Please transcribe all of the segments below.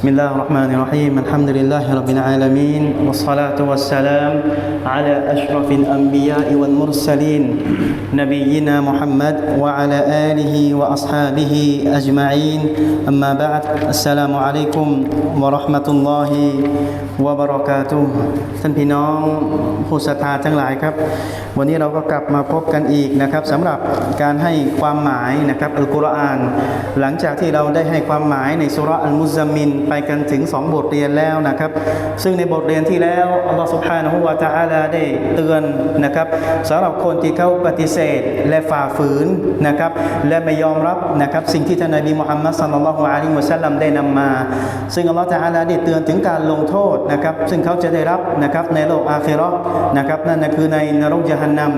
بسم الله الرحمن الرحيم الحمد لله رب العالمين والصلاة والسلام على أشرف الأنبياء والمرسلين نبينا محمد وعلى آله وأصحابه أجمعين أما بعد السلام عليكم ورحمة الله وبركاته ท่านพี่น้องผู้ศรัทธาทั้งหลายครับ วันนี้เราก็กลับมาพบกันอีกนะครับสำหรับการให้ความหมายนะครับอัลกุรอาน หลังจากที่เราได้ให้ความหมายในสุราะห์อัลมุซามิน ไปกันถึง 2 บทเรียนแล้วนะครับ ซึ่งในบทเรียนที่แล้วอัลลอฮฺสุบฮานะฮูวะตะอาลาได้เตือนนะครับสำหรับคนที่เขาปฏิเสธและฝ่าฝืนนะครับและไม่ยอมรับนะครับสิ่งที่ท่านนบีมุฮัมมัดสัลลัลลอฮุอะลัยฮิวะสัลลัมได้นำมา ซึ่งอัลลอฮฺตะอาลาได้เตือนถึงการลงโทษนะครับซึ่งเขาจะได้รับนะครับในโลกอาคิราะนะครับนั่นคือในนรกยะฮันนัม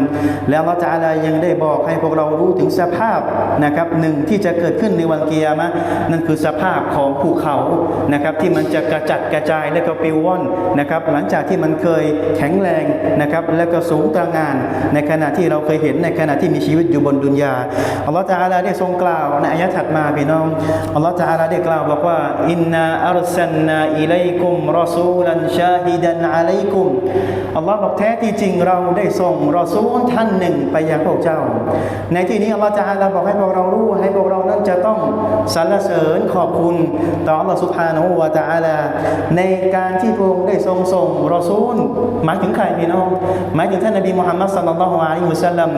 และอัลลอฮฺตะอาลายังได้บอกให้พวกเรารู้ถึงสภาพนะครับหนึ่งที่จะเกิดขึ้นในวันกิยามะห์นั่นคือสภาพของภูเขานะครับที่มันจะกระจัดกระจายและก็ปิวว่อนนะครับหลังจากที่มันเคยแข็งแรงนะครับและก็สูงตระหงาน ในขณะที่เราเคยเห็นในขณะที่มีชีวิตอยู่บนดุนยาอัลลอฮฺตะอาลาได้ทรงกล่าวในอายะถัดมาพี่น้องอัลลอฮฺตะอาลาได้กล่าวบอกว่าอินนาอัลซันนาอิเลกุมรอซูลันชาฮิดันอะลัยกุมอัลลอฮ์บอกแท้ที่จริงเราได้ส่งรอซูลท่านหนึ่งไปยังพวกเจ้า ในที่นี้อัลลอฮฺตะอาลาบอกให้พวกเรารู้ให้พวกเรานั้นจะต้องสรรเสริญขอบคุณต่ออัลลอฮฺสุบฮานะฮูวะตาลา ในการที่พระองค์ได้ทรงส่งรอซูล หมายถึงใครพี่น้อง หมายถึงท่านนบีมุฮัมมัดสัลลัลลอฮุอะลัยฮิวะสัลลัม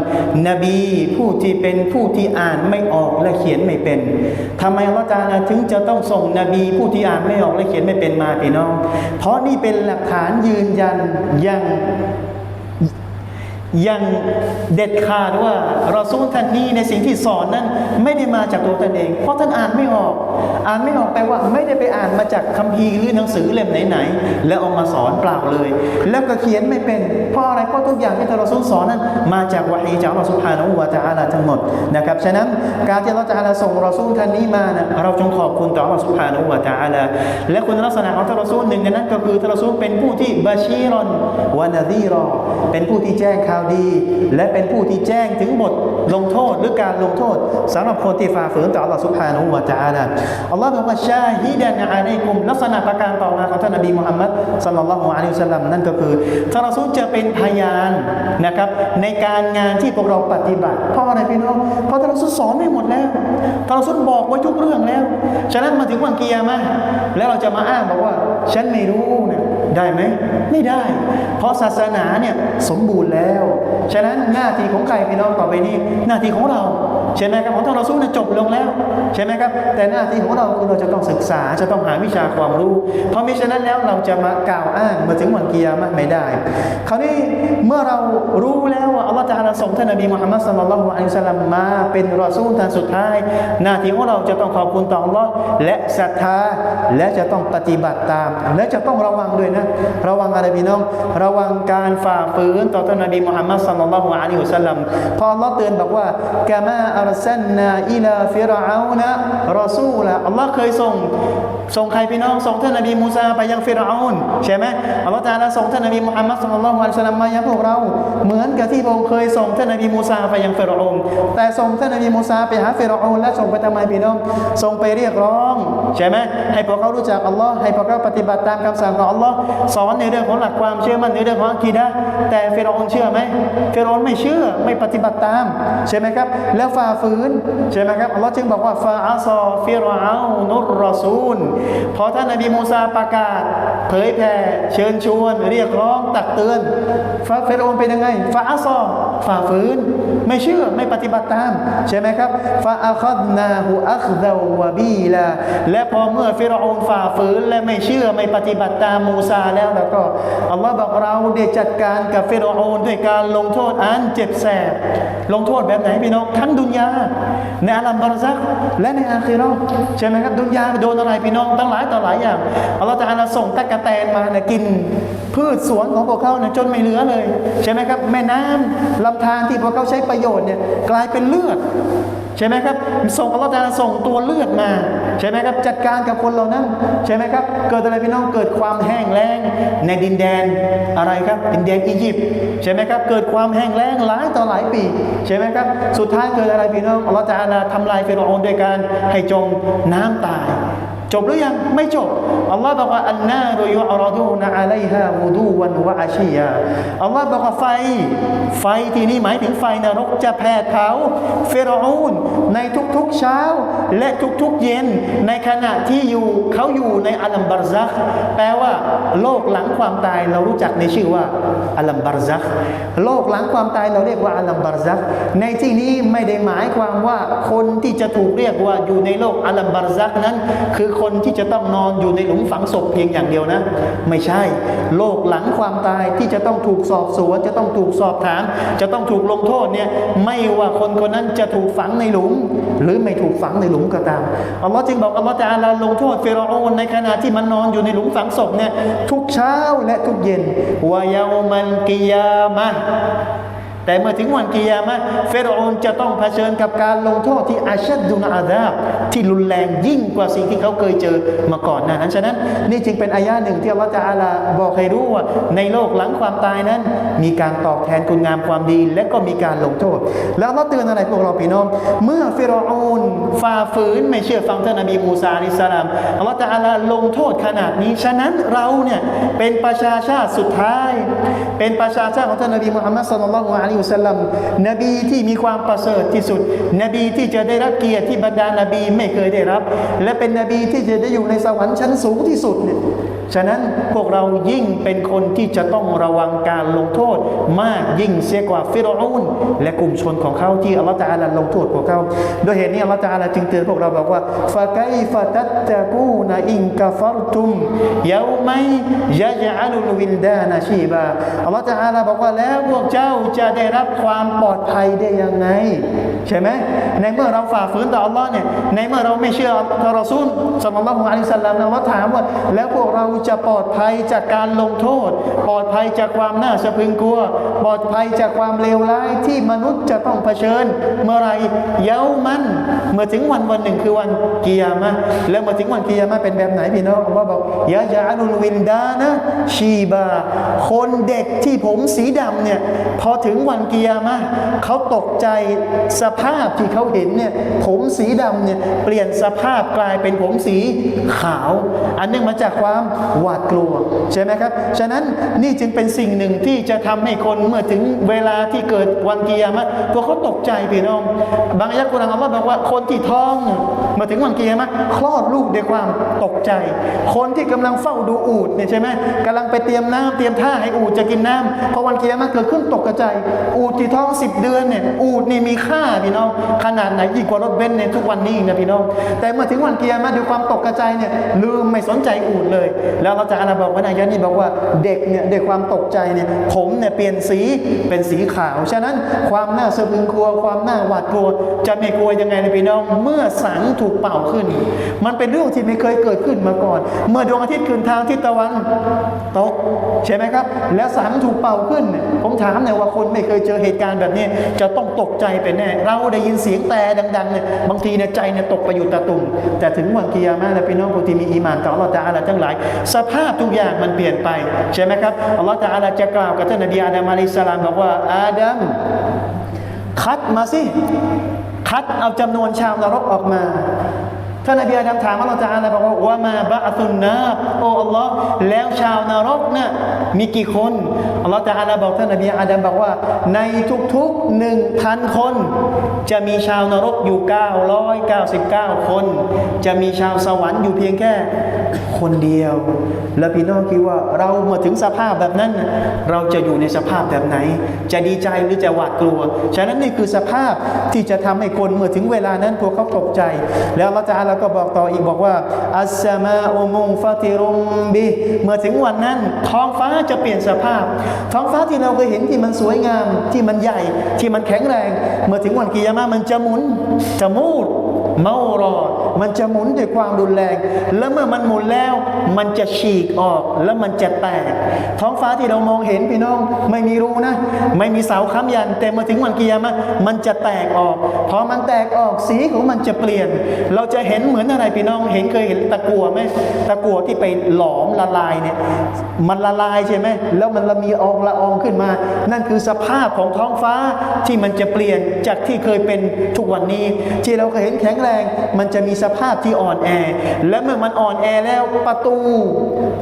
นบีผู้ที่เป็นผู้ที่อ่านไม่ออกและเขียนไม่เป็นทำไมอัลลอฮฺตะอาลาถึงจะต้องส่งนบีผู้ที่อ่านไม่ออกและเขียนไม่เป็นมาพี่น้อง เพราะนี่เป็นหลักฐานยืนยันย่างยังเด็ดขาดว่ารอซูลท่านนี้ในสิ่งที่สอนนั้นไม่ได้มาจากตัวท่านเอง เพราะท่านอ่านไม่ออก อ่านไม่ออกแปลว่าไม่ได้ไปอ่านมาจากคัมภีร์หรือหนังสือเล่มไหนๆแล้วเอามาสอนเปล่าเลย แล้วก็เขียนไม่เป็นเพราะอะไรเพราะทุกอย่างที่ท่ารอซูลสอนนั้น มาจากวะฮีจากอัลลอฮฺซุบฮานะฮูวะตะอาลาทั้งหมดนะครับฉะนั้นการที่เราจะอาลาส่งรอซูลท่านนี้มานะเราจงขอบคุณต่ออัลลอฮฺซุบฮานะฮูวะตะอาลาและคุณลักษณะของท่านรอซูลหนึ่งในนั้นก็คือท่านรอซูลเป็นผู้ที่บาชีรอนวานาดีรอเป็นผู้ที่แจ้งข่าวดี และเป็นผู้ที่แจ้งถึงบทลงโทษหรือการลงโทษสำหรับคนที่ฝ่าฝืนต่ออัลลอฮฺซุบฮานะฮูวะตะอาลาอัลลอฮฺบอกว่าชาฮิดันอะลัยกุมลักษณะประการต่อมาของท่านนบีมุฮัมมัดสัลลัลลอฮุอะลัยฮิวะสัลลัมนั่นก็คือท่านรอซูลจะเป็นพยานนะครับ ในการงานที่พวกเราปฏิบัติ เพราะอะไรพี่น้องเพราะท่านรอซูลสอนไม่หมดแล้วท่านรอซูลบอกไว้ทุกเรื่องแล้ว ฉะนั้นมาถึงวันกิยามะแล้วเราจะมาอ้างบอกว่า ฉันไม่รู้เนี่ยได้ไหมไม่ได้ เพราะศาสนาเนี่ยสมบูรณ์แล้ว ฉะนั้นหน้าที่ของใครพี่น้องต่อไปนี้ หน้าที่ของเรา ใช่ไหมครับของท่านเราสู้เนี่ยจบลงแล้ว ใช่ไหมครับ แต่หน้าที่ของเราคือเราจะต้องศึกษาจะต้องหาวิชาความรู้ เพราะมิฉะนั้นแล้วเราจะมากล่าวอ้างมาถึงวันกิยามะไม่ได้ คราวนี้เมื่อเรารู้แล้วว่าอัลลอฮฺจะอาส่งท่านนบีมุฮัมมัดสัลลัลลอฮุอะลัยฮิสัลลัมมาเป็นรอซูลท่านสุดท้าย หน้าที่ของเราจะต้องขอบคุณต่ออัลลอฮ์และศรัทธาและจะต้องปฏิบัติตาม และจะต้องระวังด้วยนะ ระวังอะไรพี่น้อง ระวังการฝ่าฝืนต่อท่านนบีมุฮัมมัดสัลลัลลอฮุอะลัยฮิสัลลัมพออัลลอฮ์เตือนบอกว่ากามาอัลซันนาอิลาฟิรเอานะรอซูละอัลลอฮ์เคยส่ง ส่งใครพี่น้องส่งท่านนบีมูซาไปยังฟิรเอานใช่ไหมอัลลอฮ์ตะอาลาส่งท่านนบีมุฮัมมัดสัลลัลฮุอะลัยฮิวะสัลลัมมายังพวกเรา เหมือนกับที่พระองค์เคยส่งท่านนบีมูซาไปยังฟิรเอานแต่ส่งท่านนบีมูซาไปหาฟิรเอานและส่งไปทำไมพี่น้องส่งไปเรียกร้องใช่ไหมให้พวกเขารู้จักอัลลอฮ์ให้พวกเขาปฏิบัติตามคำสั่งของอัลลอฮ์สอนในเรื่องของหลักความเชื่อมั่นในเรื่องของอะกีดะแต่ฟิรเอานเชื่อไหมฟิรเอานไม่เชื่อไม่ปฏิบัติตามใช่ไหมครับแล้วฝ่าฝืนใช่ไหมครับอัลลอฮ์จึงบอกว่าฟาอาซอฟิรเอานุรรอซูลพอท่านนบีมูซาประกาศ เผยแผ่เชิญชวน เรียกร้องตักเตือนฟาเฟโรเอนเป็นยังไงฟาอาซอ ฝ่าฝืน ไม่เชื่อไม่ปฏิบัติตาม ใช่ไหมครับฟาอัคดนาหูอัคดาวะบีลาและพอเมื่อฟิรอนฝ่าฝืนและไม่เชื่อไม่ปฏิบัติตามมูซาแล้วแล้วก็อัลลอฮ์บอกเราได้จัดการกับฟิรอนด้วยการลงโทษอันเจ็บแสบลงโทษแบบไหนพี่น้องทั้งดุนยาในอาลัมบารซักและในอาคิเราะห์ใช่ไหมครับดุนยาโดนอะไรพี่น้องตั้งหลายต่อหลายอย่างอัลลอฮฺจะอาลาส่งตะกะแตนมาเนี่ยกินพืชสวนของพวกเขาเนี่ยจนไม่เหลือเลย ใช่ไหมครับ แม่น้ำลำธารที่พวกเขาใช้ประโยชน์เนี่ยกลายเป็นเลือด ใช่ไหมครับ ส่งอัลลอฮฺจะส่งตัวเลือดมา ใช่ไหมครับ จัดการกับคนเหล่านั้น ใช่ไหมครับ เกิดอะไรพี่น้องเกิดความแห้งแล้งในดินแดนอะไรครับ ดินแดนอียิปต์ใช่ไหมครับ เกิดความแห้งแล้งหลายต่อหลายปี ใช่ไหมครับ สุดท้ายเกิดอะไรพี่น้องอัลลอฮฺจะอาลาทำลายฟิรอนด้วยการให้จมน้ำตาย จบหรือยังไม่จบอัลลอฮ์บอกว่าอันนารุยอรดูนอะลัยฮาวูดูวันวะอาชียาอัลลอฮ์บอกว่าไฟ ไฟที่นี่หมายถึงไฟนรกจะแผดเผาเฟรอูนในทุกๆเช้า และทุกๆเย็น ในขณะที่อยู่เขาอยู่ในอัลลัมบารซักแปลว่า โลกหลังความตายเรารู้จักในชื่อว่าอัลลัมบารซักโลกหลังความตายเราเรียกว่าอัลลัมบารซักในที่นี้ไม่ได้หมายความว่าคนที่จะถูกเรียกว่าอยู่ในโลกอัลลัมบารซักนั้น คือคนที่จะต้องนอนอยู่ในหลุมฝังศพเพียงอย่างเดียวนะ ไม่ใช่ โลกหลังความตายที่จะต้องถูกสอบสวนจะต้องถูกสอบถาม จะต้องถูกลงโทษเนี่ยไม่ว่าคนคนนั้นจะถูกฝังในหลุม หรือไม่ถูกฝังในหลุมก็ตามอัลลอฮ์จึงบอกอัลลอฮ์จะอาลาลงโทษเฟรอูนในขณะที่มันนอนอยู่ในหลุมฝังศพเนี่ยทุกเช้าและทุกเย็นวายามันกิยามะ แต่เมื่อถึงวันกิยามะเฟรโอนจะต้องเผชิญกับการลงโทษที่อาชัดดุนอาดาบที่รุนแรงยิ่งกว่าสิ่งที่เขาเคยเจอมาก่อนหนานั้นฉะนั้น นี่จึงเป็นอายะหนึ่งที่อัลลอฮฺจะอาลาบอกให้รู้ว่า ในโลกหลังความตายนั้น มีการตอบแทนคุณงามความดี และก็มีการลงโทษ แล้วอัลเราเตือนอะไรพวกเราพี่น้อง เมื่อเฟรโอนฝ่าฝืนไม่เชื่อฟังท่านนบีมูซาอิสลามอัลลอฮฺจะอาลาลงโทษขนาดนี้ฉะนั้นเราเนี่ยเป็นประชาชาติสุดท้าย เป็นประชาชาติของท่านนบีมุฮัมมัดศ็อลลัลลอฮุอะลัยฮิวสัลลัมนบีที่มีความประเสริฐที่สุด นบีที่จะได้รับเกียรติที่บรรดานบีไม่เคยได้รับ และเป็นนบีที่จะได้อยู่ในสวรรค์ชั้นสูงที่สุดเนี่ย ฉะนั้นพวกเรายิ่งเป็นคนที่จะต้องระวังการลงโทษ มากยิ่งเสียกว่าฟิรอูนและกลุ่มชนของเขาที่อัลลอฮฺตะอาลาลงโทษพวกเขาโดยเหตุนี้อัลลอฮฺตะอาลาจึงเตือนพวกเราบอกว่าฟะไกฟะตัตตะกูนอินกะฟัรตุมยาไมยะจอัลุลวิลดานะชีบาอัลลอฮฺตะอาลาบอกว่าแล้วพวกเจ้าจะได้รับความปลอดภัยได้ยังไง ใช่ไหมในเมื่อเราฝ่าฝืนต่ออัลลอฮ์เนี่ยในเมื่อเราไม่เชื่อต่อรอซูลสัลลัลลอฮุอะลัยฮิวะสัลลัมนะว่าถามว่า แล้วพวกเราจะปลอดภัยจากการลงโทษ ปลอดภัยจากความน่าสะพึงกลัว ปลอดภัยจากความเลวร้ายที่มนุษย์จะต้องเผชิญ เมื่อไรเย้ามัน เมื่อถึงวันวันหนึ่งคือวันกิยามะแล้วเมื่อถึงวันกิยามะเป็นแบบไหนพี่น้องอัลลอฮ์บอกยะจาลุลวินดานะชีบา คนเด็กที่ผมสีดำเนี่ยพอถึงวันกิยามะเขาตกใจสภาพที่เขาเห็นเนี่ยผมสีดำเนี่ยเปลี่ยนสภาพกลายเป็นผมสีขาว อันเนื่องมาจากความหวาดกลัวใช่ไหมครับ ฉะนั้นนี่จึงเป็นสิ่งหนึ่งที่จะทำให้คนเมื่อถึงเวลาที่เกิดวันกิยามะห์พวกเขาตกใจพี่น้อง บางอายะกุรอานอัลลอฮ์บอกว่าคนที่ท้องเมื่อถึงวันกิยามะคลอดลูกด้วยความตกใจ คนที่กำลังเฝ้าดูอูดเนี่ยใช่ไหมกำลังไปเตรียมน้ำเตรียมท่าให้อูดจะกินน้ำพอวันกิยามะเกิดขึ้นตกกระจอูดที่ท้อง10เดือนเนี่ยอูดนี่มีค่าพี่น้อง ขนาดไหนยิ่งกว่ารถเบนซ์ในทุกวันนี้นะพี่น้อง แต่เมื่อถึงวันเกิยามะห์ด้วยความตกกระจเนี่ยลืมไม่สนใจอูดเลย แล้วเราจะอาลาบอกว่าในายะนี้บอกว่าเด็กเนี่ยด้วยความตกใจเนี่ยผมเนี่ยเปลี่ยนสีเป็นสีขาว ฉะนั้นความน่าสะพรึงกลัวความน่าหวาดกลัว จะไม่กลัวยังไงนะพี่น้อง เมื่อสังถูกเป่าขึ้น มันเป็นเรื่องที่ไม่เคยเกิดขึ้นมาก่อน เมื่อดวงอาทิตย์ขึ้นทางทิศตะวันตกใช่ไหมครับ แล้วสังถูกเป่าขึ้น ผมถามหน่ยว่าคนไม่เคยเจอเหตุการณ์แบบนี้จะต้องตกใจไปแน่เราราได้ยินเสียงแต่ดังๆเนี่ยบางทีเนี่ยใจเนี่ยตกไปอยู่ตะตุ่มแต่ถึงวันกิยามะห์แล้วพี่น้องผู้ที่มีอีมานต่ออัลลอฮฺตะอาลาทั้งหลาย สภาพทุกอย่างมันเปลี่ยนไปใช่ไหมครับอัลลอฮฺตะอาลาจะกล่าวกับท่านนบีอาดัมอะลัยฮิสสลามบอกว่าอาดัมคัดมาสิคัดเอาจำนวนชาวนรกออกมาท่านนบีอาดัมถามอัลลอฮฺตะอาลาบอกว่าว่ามาบะอัตุนนาบโอ้อัลลอฮ์แล้วชาวนรกเนี่ยมีกี่คน ลอฮฺตะอาลาบอกท่านนบีอาดัมบอกว่า ในทุกๆหนึ่งพันคน จะมีชาวนรกอยู่ 999 คน จะมีชาวสวรรค์อยู่เพียงแค่ คนเดียว แล้วพี่น้องคิดว่าเราเมื่อถึงสภาพแบบนั้น เราจะอยู่ในสภาพแบบไหน จะดีใจหรือจะหวาดกลัว ฉะนั้นนี่คือสภาพที่จะทำให้คนเมื่อถึงเวลานั้นพวกเขาตกใจ แล้วเราจะอาลาก็บอกต่ออีกบอกว่าอัสมาอุมงฟาติรุมบิเมื่อถึงวันนั้น ท้องฟ้าจะเปลี่ยนสภาพ ท้องฟ้าที่เราเคยเห็นที่มันสวยงามที่มันใหญ่ที่มันแข็งแรง เมื่อถึงวันกิยามะมันจะหมุนจะมูดเมารอด มันจะหมุนด้วยความรุนแรง แล้วเมื่อมันหมุนแล้ว มันจะฉีกออกแล้วมันจะแตก ท้องฟ้าที่เรามองเห็นพี่น้องไม่มีรูนะ ไม่มีเสาค้ำยันแต่เมื่อถึงวันกิยามะมันจะแตกออกพอมันแตกออกสีของมันจะเปลี่ยน เราจะเห็นเหมือนอะไรพี่น้องเห็นเคยเห็นตะกั่วไหมตะกั่วที่ไปหลอมละลายเนี่ยมันละลายใช่ไหมแล้วมันละมีอองละอองขึ้นมา นั่นคือสภาพของท้องฟ้าที่มันจะเปลี่ยนจากที่เคยเป็นทุกวันนี้ ที่เราเคยเห็นแข็งแแรง มันจะมีสภาพที่อ่อนแอ และเมื่อมันอ่อนแอแล้วประตู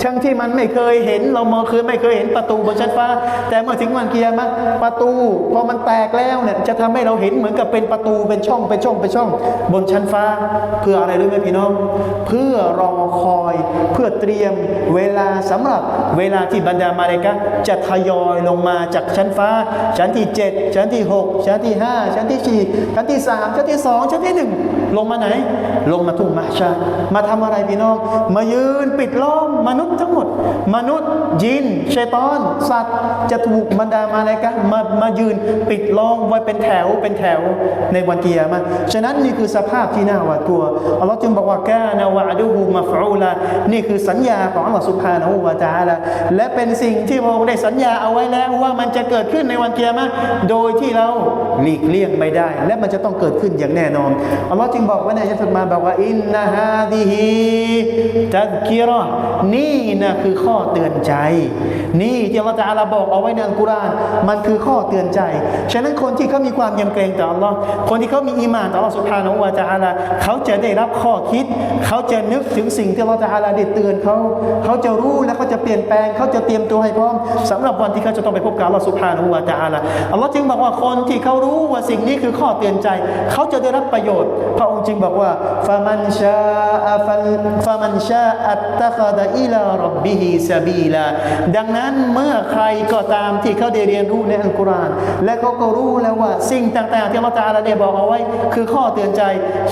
ช่างที่มันไม่เคยเห็น เรามองเคยไม่เคยเห็นประตูบนชั้นฟ้า แต่เมื่อถึงวันเกียร์มาประตูพอมันแตกแล้วเนี่ยจะทำให้เราเห็นเหมือนกับเป็นประตูเป็นช่องเป็นช่องเป็นช่อง บนชั้นฟ้า เพื่ออะไรรู้ไหมพี่น้อง เพื่อรอคอยเพื่อเตรียมเวลาสำหรับเวลาที่บรรดามาเลกะจะทยอยลงมาจากชั้นฟ้า ชั้นที่ 7 ชั้นที่ 6 ชั้นที่ 5 ชั้นที่ 4 ชั้นที่ 3 ชั้นที่ 2 ชั้นที่ 1 ลงมาไหน ลงมาทุ่งมาชา มาทำอะไรพี่น้อง มายืนปิดล้อมมนุษย์ทั้งหมด มนุษย์ยินชัยตอน สัตว์จะถูกบรรดามาเลกะห์มามายืนปิดล้อมไว้เป็นแถวเป็นแถวในวันเกียร์มาฉะนั้นนี่คือสภาพที่น่าหวาดกลัวอัลลอฮ์จึงบอกว่ากานาวะดูฮูมาฟูลานี่คือสัญญาของอัลลอฮ์สุบฮานะฮูวะตะอาลาและเป็นสิ่งที่พระองค์ได้สัญญาเอาไว้แล้วว่ามันจะเกิดขึ้นในวันเกียร์มาโดยที่เราหลีกเลี่ยงไม่ได้ และมันจะต้องเกิดขึ้นอย่างแน่นอนอัลลอฮ์จึงบอกไว้ในอัลกุรอานมาบอกว่าอินนาฮาดิฮีตัดกิรอนี่นะคือข้อเตือนใจ นี่ที่อัลลอฮ์ตะอาลาบอกเอาไว้ในอัลกุรอานมันคือข้อเตือนใจ ฉะนั้นคนที่เขามีความยำเกรงต่ออัลลอฮ์คนที่เขามีอีมานต่ออัลลอฮ์สุบฮานวะตะอาลาเขาจะได้รับข้อคิด เขาจะนึกถึงสิ่งที่อัลลอฮ์ตะอาลาได้เตือนเขา เขาจะรู้และเขาจะเปลี่ยนแปลง เขาจะเตรียมตัวให้พร้อมสำหรับวันที่เขาจะต้องไปพบกับอัลลอฮ์สุบฮานวะตะอาลาอัลลอฮ์จึงบอกว่าคนที่เขารู้ว่าสิ่งนี้คือข้อเตือนใจ เขาจะได้รับประโยชน์พระองค์จึงบอกว่าฟามันชาอัฟัลฟามันชาอัตตะคดอิลารบบิฮิซาบีลาดังนั้นเมื่อใครก็ตามที่เขาได้เรียนรู้ในอัลกุรอานและเขาก็รู้แล้วว่าสิ่งต่างๆ ที่อัลลอฮฺตาลาได้บอกเอาไว้ คือข้อเตือนใจ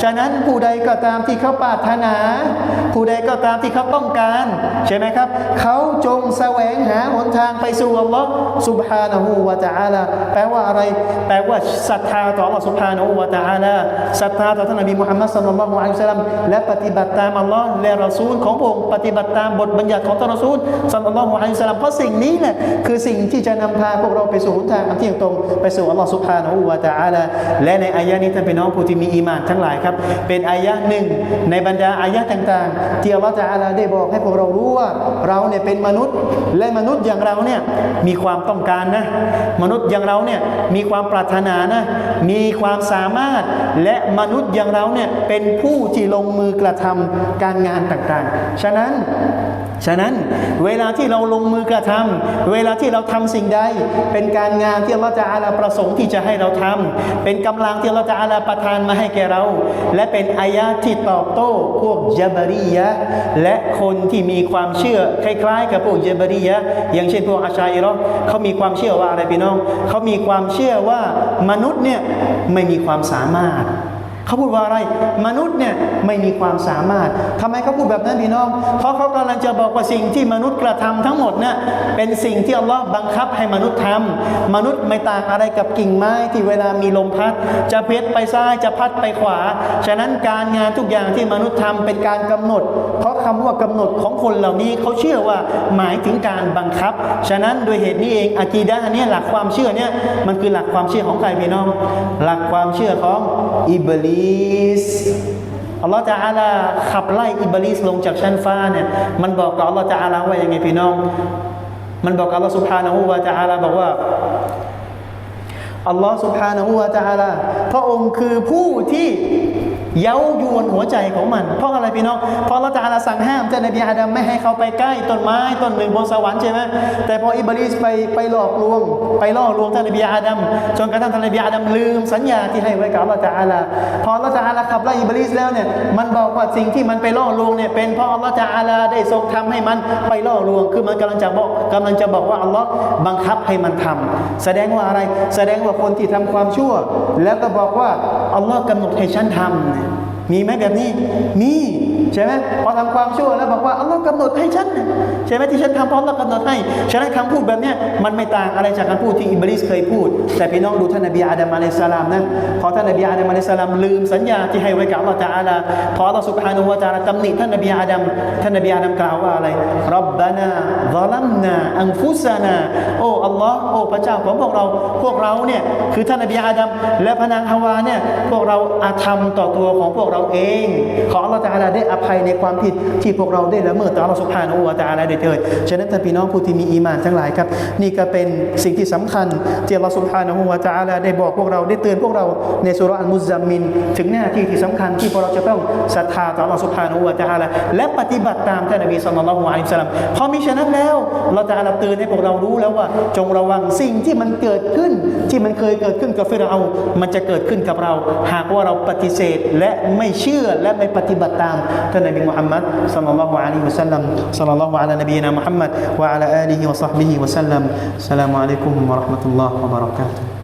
ฉะนั้นผู้ใดก็ตามที่เขาปรารถนา ผู้ใดก็ตามที่เขาต้องการ ใช่ไหมครับ เขาจงแสวงหาหนทางไปสู่อัลลอฮฺสุบฮานะฮูวะตาลาแปลว่าอะไร แปลว่าศรัทธาต่ออัลลอฮฺสุบฮานะฮูวะตาลาศรัทธาต่อท่านนบีมุฮัมมัดสุลลัลละฮุอะลัยฮิสลามและปฏิบัติตามอัลลอฮ์และรอซูลของพระองค์ปฏิบัติตามบทบัญญัติของท่านรอซูลสุลลัลละฮุอะลัยฮิสลามเพราะสิ่งนี้แหละคือสิ่งที่จะนำพาพวกเราไปสู่หนทางอันเที่ยงตรงไปสู่อัลลอฮ์สุบฮานะฮูวะตะอาลาและในอายะนี้ท่านพี่น้องผู้ที่มีอีมานทั้งหลายครับ เป็นอายะหนึ่งในบรรดาอายะต่างๆ ที่อัลลอฮ์ตะอาลาได้บอกให้พวกเรารู้ว่าเราเนี่ยเป็นมนุษย์และมนุษย์อย่างเราเนี่ยมีความต้องการนะมนุษย์อย่างเราเนี่ยมีความปรารถนานะมีความสามารถและมนุษย์อย่างเราเนี่ยเป็นผู้ที่ลงมือกระทำการงานต่างๆ ฉะนั้นฉะนั้นเวลาที่เราลงมือกระทำเวลาที่เราทำสิ่งใด เป็นการงานที่เราจะอาลาประสงค์ที่จะให้เราทำเป็นกำลังที่เราจะอาลาประทานมาให้แก่เรา และเป็นอายะที่ตอบโต้พวกเยบรียะและคนที่มีความเชื่อคล้ายๆ กับพวกเยบรียะอย่างเช่นพวกอาชัยรอเขามีความเชื่อว่าอะไรพี่น้อง เขามีความเชื่อว่ามนุษย์เนี่ยไม่มีความสามารถ เขาพูดว่าอะไร มนุษย์เนี่ยไม่มีความสามารถทำไมเขาพูดแบบนั้นพี่น้อง เพราะเขากำลังจะบอกว่าสิ่งที่มนุษย์กระทำทั้งหมดเนี่ยเป็นสิ่งที่อัลลอฮ์บังคับให้มนุษย์ทำมนุษย์ไม่ต่างอะไรกับกิ่งไม้ที่เวลามีลมพัด จะเพชไปซ้ายจะพัดไปขวา ฉะนั้นการงานทุกอย่างที่มนุษย์ทำเป็นการกำหนด เพราะคำว่ากำหนดของคนเหล่านี้เขาเชื่อว่าหมายถึงการบังคับ ฉะนั้นโดยเหตุนี้เองอากีดะเนี่ยหลักความเชื่อเนี่ยมันคือหลักความเชื่อของใครพี่น้อง หลักความเชื่อของ อิบลิสอัลลอฮฺจะอาลาขับไล่อิบลิสลงจากชั้นฟ้าเนี่ยมันบอกกับอัลลอฮฺจะอาลาว่ายังไงพี่น้อง มันบอกกับอัลลอฮฺสุบฮานะฮูวะจะอาลาบอกว่าอัลลอฮฺสุบฮานะฮูวะจะอาลาพระองค์คือผู้ที่ เย้ายวนหัวใจของมัน เพราะอะไรพี่น้องเพราะอัลลอฮฺตะอาลาสั่งห้ามท่านบีอาดัมไม่ให้เขาไปใกล้ต้นไม้ต้นหนึ่งบนสวรรค์ใช่ไหมแต่พออิบลิสไปไปหลอกลวง ไปล่อลวงท่านนบีอาดัมจนกระทั่งท่านนบีอาดัมลืมสัญญาที่ให้ไว้กับอัลลอฮฺตะอาลาพออัลลอฮฺตะอาลาขับไล่อิบลิสแล้วเนี่ยมันบอกว่าสิ่งที่มันไปล่อลวงเนี่ยเป็นเพราะอัลลอฮฺตะอาลาได้ทรงทำให้มันไปล่อลวง คือมันกำลังจะบอกกำลังจะบอกว่าอัลลอฮ์บังคับให้มันทำแสดงว่าอะไรแสดงว่าคนที่ทำความชั่ว แล้วก็บอกว่าอัลลอฮ์กำหนดให้ฉันทำ มีไหมแบบนี้ มี ใช่ไหมพอทำความชั่วแล้วบอกว่าอัลลอฮ์กำหนดให้ฉันใช่ไหมที่ฉันทำเพราะอัลลอฮ์กำหนดให้ฉะนั้นคำพูดแบบนี้มันไม่ต่างอะไรจากคำพูดที่อิบลิสเคยพูด แต่พี่น้องดูท่านนบีอาดัมอะลัยสลามนะพอท่านนบีอาดัมอะลัยสลามลืมสัญญาที่ให้ไว้กับอัลลอฮ์ตะอาลาพออัลลอฮ์สุบฮานุวะตะอาลาตำหนิท่านนบีอาดัมท่านนบีอาดัมกล่าวว่าอะไรรับบานาซาลัมนาอันฟุสานาโอ้อัลลอฮ์โอ้พระเจ้าของพวกเราพวกเราเนี่ยคือท่านนบีอาดัมและพนางฮาวาเนี่ยพวกเราอาธรรมต่อตัวของพวกเราเอง ขออัลลอฮ์ตะอาลาได้อภัยในความผิดที่พวกเราได้ละเมิดต่ออัลลอฮฺสุบฮานะฮูวะตะอาลาได้เถิดฉะนั้นท่านพี่น้องผู้ที่มีอีมานทั้งหลายครับ นี่ก็เป็นสิ่งที่สำคัญที่อัลลอฮฺสุบฮานะฮูวะตะอาได้บอกพวกเราได้เตือนพวกเราในสุราะอัลมุซซัมมิน ถึงหน้าที่ที่สำคัญที่พวกเราจะต้องศรัทธาต่ออัลลอฮฺสุบฮานะฮูวะตะอาและปฏิบัติตามท่านนบีศ็อลลัลลอฮุอะลัยฮิวะซัลลัมพอมีฉะนั้นแล้วเราจะอาลาเตือนให้พวกเรารู้แล้วว่า จงระวังสิ่งที่มันเกิดขึ้นที่มันเคยเกิดขึ้นกับฟิรเอามันจะเกิดขึ้นกับเรา หากว่าเราปฏิเสธและไม่เชื่อและไม่ปฏิบัติตามท่านนบีมุฮัมมัดศ็อลลัลลอฮุอะลั